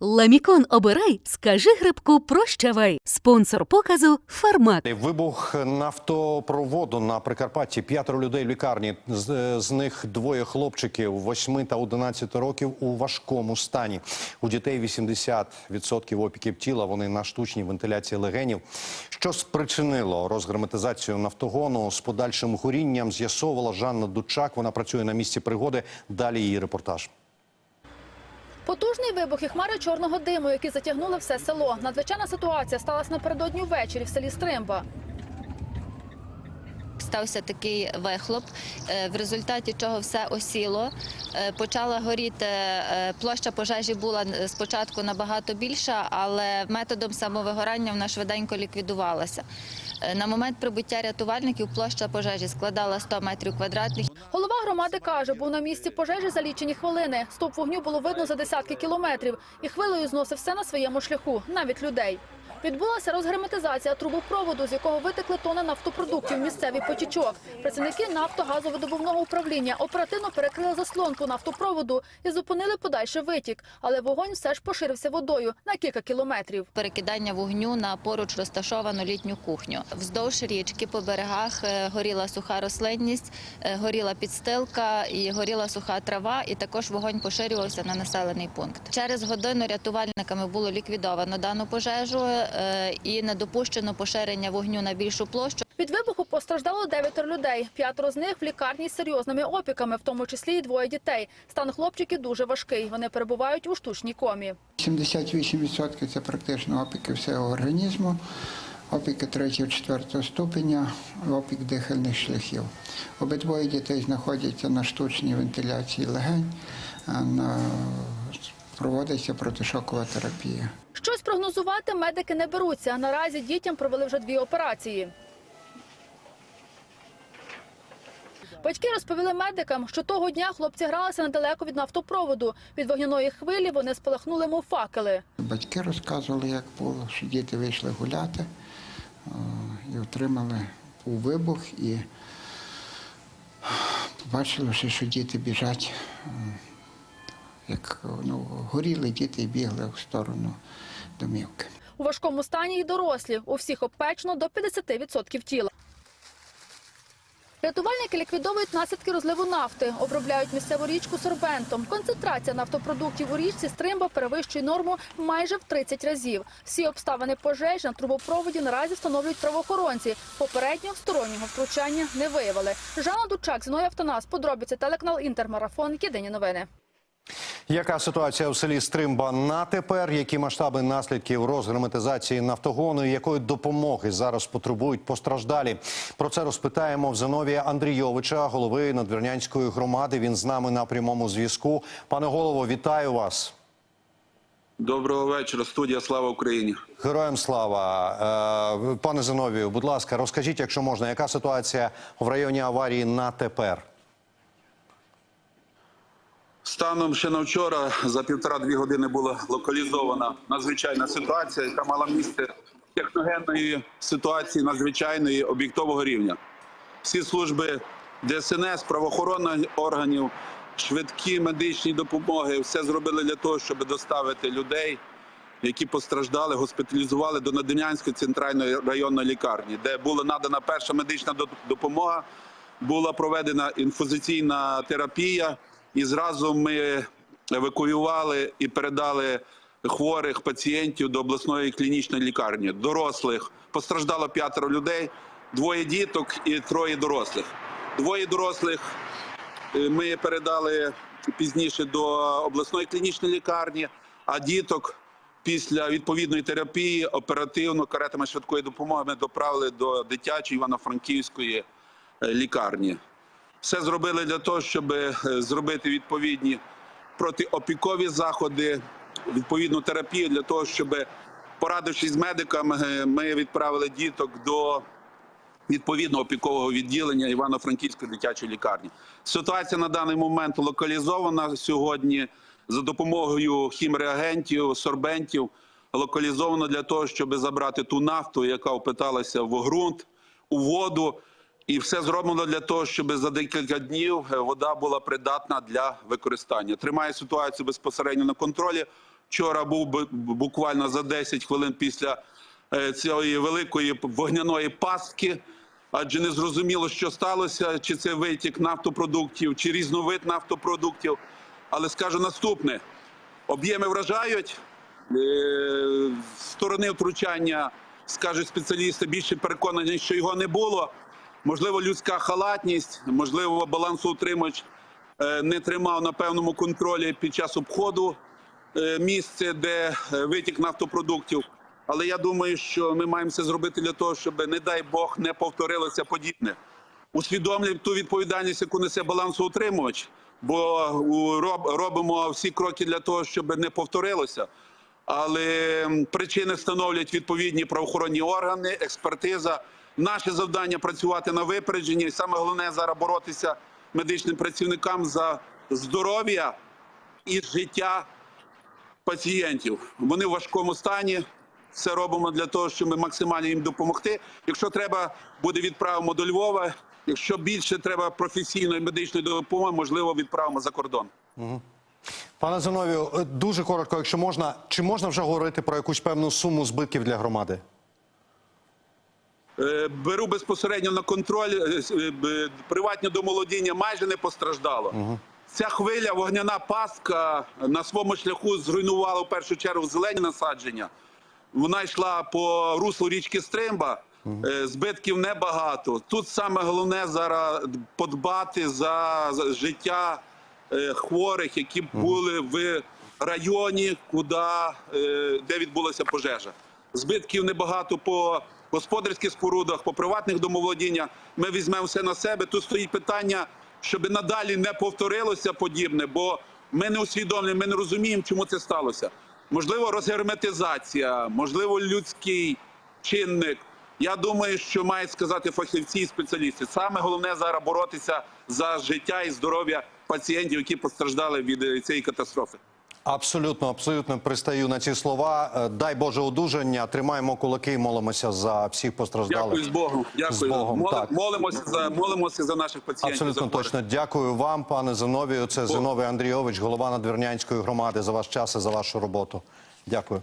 Ламікон обирай, скажи грибку прощавай. Спонсор показу Фармак. Вибух нафтопроводу на Прикарпатті. П'ятеро людей в лікарні. З, з них двоє хлопчиків 8 та 11 років у важкому стані. У дітей 80% опіків тіла. Вони на штучній вентиляції легенів. Що спричинило розгерметизацію нафтогону з подальшим горінням? З'ясовувала Жанна Дучак. Вона працює на місці пригоди. Далі її репортаж. Потужний вибух і хмари чорного диму, які затягнули все село. Надзвичайна ситуація сталася напередодні ввечері в селі Стримба. Стався такий вихлоп, е, в результаті чого все осіло. Е, Почала горіти е, площа пожежі була спочатку набагато більша, але методом самовигорання вона швиденько ліквідувалася. Е, На момент прибуття рятувальників площа пожежі складала 100 метрів квадратних. Голова громади каже, був на місці пожежі за лічені хвилини. Стоп вогню було видно за десятки кілометрів і хвилею зносив все на своєму шляху, навіть людей. Відбулася розгерметизація трубопроводу, з якого витекли тони нафтопродуктів місцевий потічок. Працівники нафтогазовидобувного управління оперативно перекрили заслонку нафтопроводу і зупинили подальший витік. Але вогонь все ж поширився водою на кілька кілометрів. Перекидання вогню на поруч розташовану літню кухню. Вздовж річки по берегах е, горіла суха рослинність, е, горіла підстилка і горіла суха трава. І також вогонь поширювався на населений пункт. Через годину рятувальниками було ліквідовано дану пожежу і не допущено поширення вогню на більшу площу. Від вибуху постраждало дев'ятеро людей. П'ятеро з них в лікарні з серйозними опіками, в тому числі і двоє дітей. Стан хлопчиків дуже важкий. Вони перебувають у штучній комі. 78% це практично опіки всього організму, опіки 3-4 ступеня, опік дихальних шляхів. Обидвоє дітей знаходяться на штучній вентиляції легень, на... проводиться протишокова терапія. Щось прогнозувати медики не беруться. Наразі дітям провели вже дві операції. Батьки розповіли медикам, що того дня хлопці гралися недалеко від нафтопроводу. Від вогняної хвилі вони спалахнули мов факели. Батьки розказували, як було, що діти вийшли гуляти е, і отримали вибух і побачили, що- що діти біжать, е, як ну, горіли діти і бігли в сторону домівки. У важкому стані і дорослі. У всіх обпечено до 50% тіла. Рятувальники ліквідовують наслідки розливу нафти, обробляють місцеву річку сорбентом. Концентрація нафтопродуктів у річці Стримба перевищує норму майже в 30 разів. Всі обставини пожеж на трубопроводі наразі встановлюють правоохоронці. Попередньо стороннього втручання не виявили. Жанна Дучак, Зіновій Автонас, подробиці телеканал Інтермарафон. Єдині новини. Яка ситуація у селі Стримба на тепер? Які масштаби наслідків розгерметизації нафтогону? і Якої допомоги зараз потребують постраждалі? Про це розпитаємо в Зиновія Андрійовича, голови Надвірнянської громади. Він з нами на прямому зв'язку. Пане голово, вітаю вас. Доброго вечора, студія Слава Україні. Героям слава, Е, пане Зиновію. Будь ласка, розкажіть, якщо можна, яка ситуація в районі аварії на тепер? Станом ще на вчора за півтора-дві години була локалізована надзвичайна ситуація, яка мала місце техногенної ситуації надзвичайної об'єктового рівня. Всі служби ДСНС, правоохоронних органів, швидкі медичні допомоги все зробили для того, щоб доставити людей, які постраждали, госпіталізували до Надвірнянської центральної районної лікарні, де була надана перша медична допомога, була проведена інфузиційна терапія, і зразу ми евакуювали і передали хворих пацієнтів до обласної клінічної лікарні. Дорослих постраждало п'ятеро людей, двоє діток і троє дорослих. Двоє дорослих е, ми передали пізніше до обласної клінічної лікарні, а діток після відповідної терапії оперативно каретами швидкої допомоги ми доправили до дитячої івано-франківської е, лікарні. Все зробили для того, щоб е, зробити відповідні протиопікові заходи, відповідну терапію для того, щоб порадившись з медиками, е, ми відправили діток до відповідного опікового відділення Івано-Франківської дитячої лікарні. Ситуація на даний момент локалізована сьогодні за допомогою хімреагентів, сорбентів. Локалізовано для того, щоб забрати ту нафту, яка опиталася в ґрунт, у воду. І все зроблено для того, щоб за декілька днів е, вода була придатна для використання. Тримає ситуацію безпосередньо на контролі. вчора був бу- буквально за 10 хвилин після е, цієї великої вогняної пастки. Адже не зрозуміло, що сталося, чи це витік нафтопродуктів, чи різновид нафтопродуктів. Але скажу наступне: об'єми вражають. Е, сторони втручання, скажуть спеціалісти, більше переконані, що його не було. Можливо, людська халатність, можливо, балансоутримач е, не тримав на певному контролі під час обходу е, місце, де е, витік нафтопродуктів. Але я думаю, що ми маємо це зробити для того, щоб, не дай Бог, не повторилося подібне. Усвідомлюємо ту відповідальність, яку несе балансоутримувач, бо робимо всі кроки для того, щоб не повторилося. Але причини встановлюють відповідні правоохоронні органи, експертиза. Наше завдання працювати на випередженні. І саме головне зараз боротися медичним працівникам за здоров'я і життя пацієнтів. Вони в важкому стані. Все робимо для того, щоб ми максимально їм допомогти. Якщо треба, буде відправимо до Львова. Якщо більше треба професійної медичної допомоги, можливо, відправимо за кордон. Пане Зиновію, дуже коротко, якщо можна, чи можна вже говорити про якусь певну суму збитків для громади? Е, Беру безпосередньо на контроль. е, е, Приватне домолодіння майже не постраждало. Ця хвиля, вогняна пастка на своєму шляху зруйнувала в першу чергу зелені насадження. Вона йшла по руслу річки Стримба. Збитків небагато. Тут саме головне зараз подбати за життя хворих, які були в районі, куди, де відбулася пожежа. Збитків небагато по господарських спорудах, по приватних домоволодіннях. Ми візьмемо все на себе. Тут стоїть питання, щоб надалі не повторилося подібне, бо ми не усвідомлюємо, ми не розуміємо, чому це сталося. Можливо, розгерметизація, можливо, людський чинник. Я думаю, що мають сказати фахівці і спеціалісти. Саме головне зараз боротися за життя і здоров'я пацієнтів, які постраждали від цієї катастрофи. Абсолютно, абсолютно пристаю на ці слова. Е, Дай Боже одужання. Тримаємо кулаки і молимося за всіх постраждалих. Дякую з Богом. Дякую. З Богом, Моли- так. Молимося за молимося за наших пацієнтів. Абсолютно за точно. Дякую вам, пане Зиновію. Це Зиновій Андрійович, голова Надвірнянської громади, за ваш час і за вашу роботу. Дякую.